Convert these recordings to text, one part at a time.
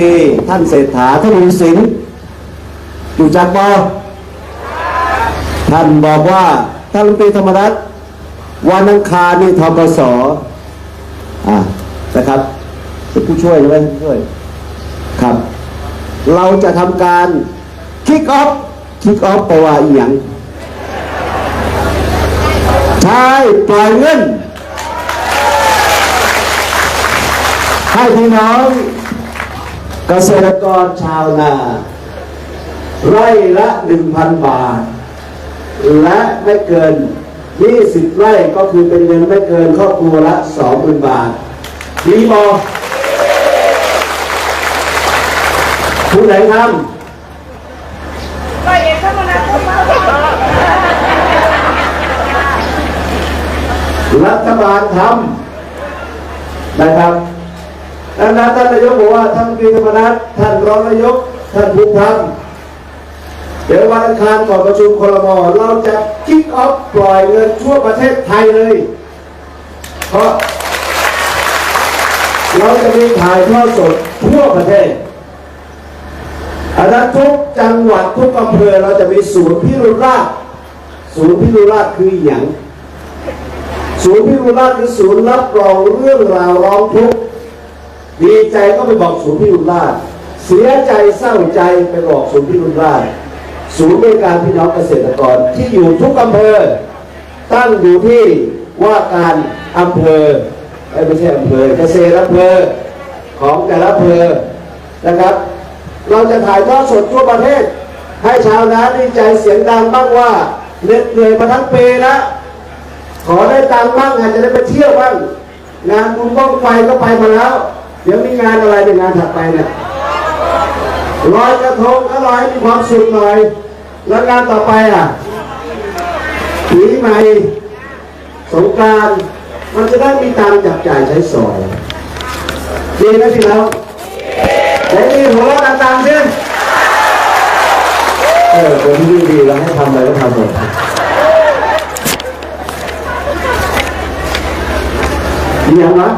รี ท่านเศรษฐาท่านมีสินอยู่จักบอท่านบอกว่าท่านรัฐมนตรีธรรมรัฐวันอังคารนี่ทกสอ่านะครับเป็นผู้ช่วยใช่ไหมผู้ช่วยครับ เราจะทำการคิกออฟคิกออฟแปลว่าอีหยังใช่ปล่อยเงินให้พี่น้อง เกษตรกรชาวนา ไร่ละ1,000บาท และไม่เกิน20ไร่ก็คือเป็นเงินไม่เกินครอบครัวละ20,000บาทดีบอคุณไหนทก็เองถ้ามันนะผมมาำรัฐบาลทำนะครับ ดังนั้นท่านนายกบอกว่าท่านรัฐมนตรีธรรมนัฐท่านรองนายก ท่านภูมิธรรมเดี๋ยววันอังคารก่อนประชุมครมเราจะคิกออฟปล่อยเงินทั่วประเทศไทยเลย เพราะเราจะมีถ่ายทอดสดทั่วประเทศอันนั้นทุกจังหวัดทุกอำเภอเราจะมีศูนย์พิรุราชศูนย์พิรุราชคืออย่างศูนย์พิรุราชคือศูนย์รับรองเรื่องราวร้องทุกข์ ดีใจก็ไปบอกศูนย์พิรุณราชเสียใจเศร้าใจไปบอกศูนย์พิรุณราชศูนย์บริการพี่น้องเกษตรกรที่อยู่ทุกอำเภอ ตั้งอยู่ที่ว่าการอำเภอไม่ใช่อำเภอเกษตรอำเภอของแต่ละอำเภอนะครับ เราจะถ่ายทอดสดทั่วประเทศ ให้ชาวนาดีใจเสียงดังบ้างว่าเหน็ดเหนื่อยมาทั้งปีแล้วขอได้ตังบ้างอาจจะได้ไปเที่ยวบ้างงานบุญบ้องไฟก็ไปมาแล้ว งานอะไรในงานถัดไปเนี่ยลอยกระทงก็ลอยมีความสุขหน่อย แล้วงานต่อไปอะปีใหม่สงการมันจะได้มีตังจับจ่ายใช้สอยดีไหมพี่น้องเดี๋ยวนี้หัวเราะต่างๆสิเออคนที่ดีๆเราให้ทำอะไรก็ทำหมดเรียงวะ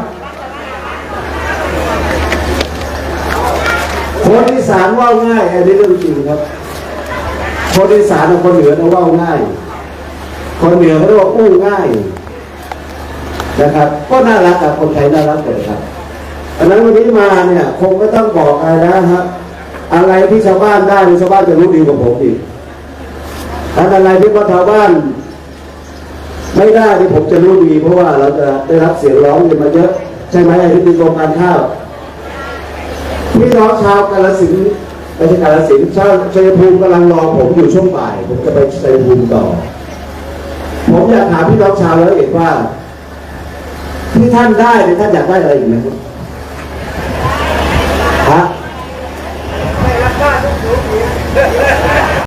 คนอีสานว่าง่ายอันนี้เรื่องจริงครับ คนอีสานกับคนเหนือเขาว่าง่าย คนเหนือเขาเรียกว่าอู้ง่ายนะครับ ก็น่ารักกับคนไทยน่ารักเลยครับอันนั้นวันนี้มาเนี่ยคงไม่ต้องบอกอะไรนะครับอะไรที่ชาวบ้านได้ชาวบ้านจะรู้ดีกว่าผมอีกอันอะไรที่ว่าชาวบ้านไม่ได้ที่ผมจะรู้ดี เพราะว่าเราจะได้รับเสียงร้องเรียนมาเยอะ ใช่ไหมไอ้ที่มีกรมการข้าว พี่น้องชาวกาลสินไม่ใช่กาลสินชาวชัยภูมิกำลังรอผมอยู่ช่วงบ่าย ผมจะไปชัยภูมิต่อ ผมอยากถามพี่น้องชาวแล้วเอกว่า ที่ท่านได้เนี่ยท่านอยากได้อะไรอีกไหมครับ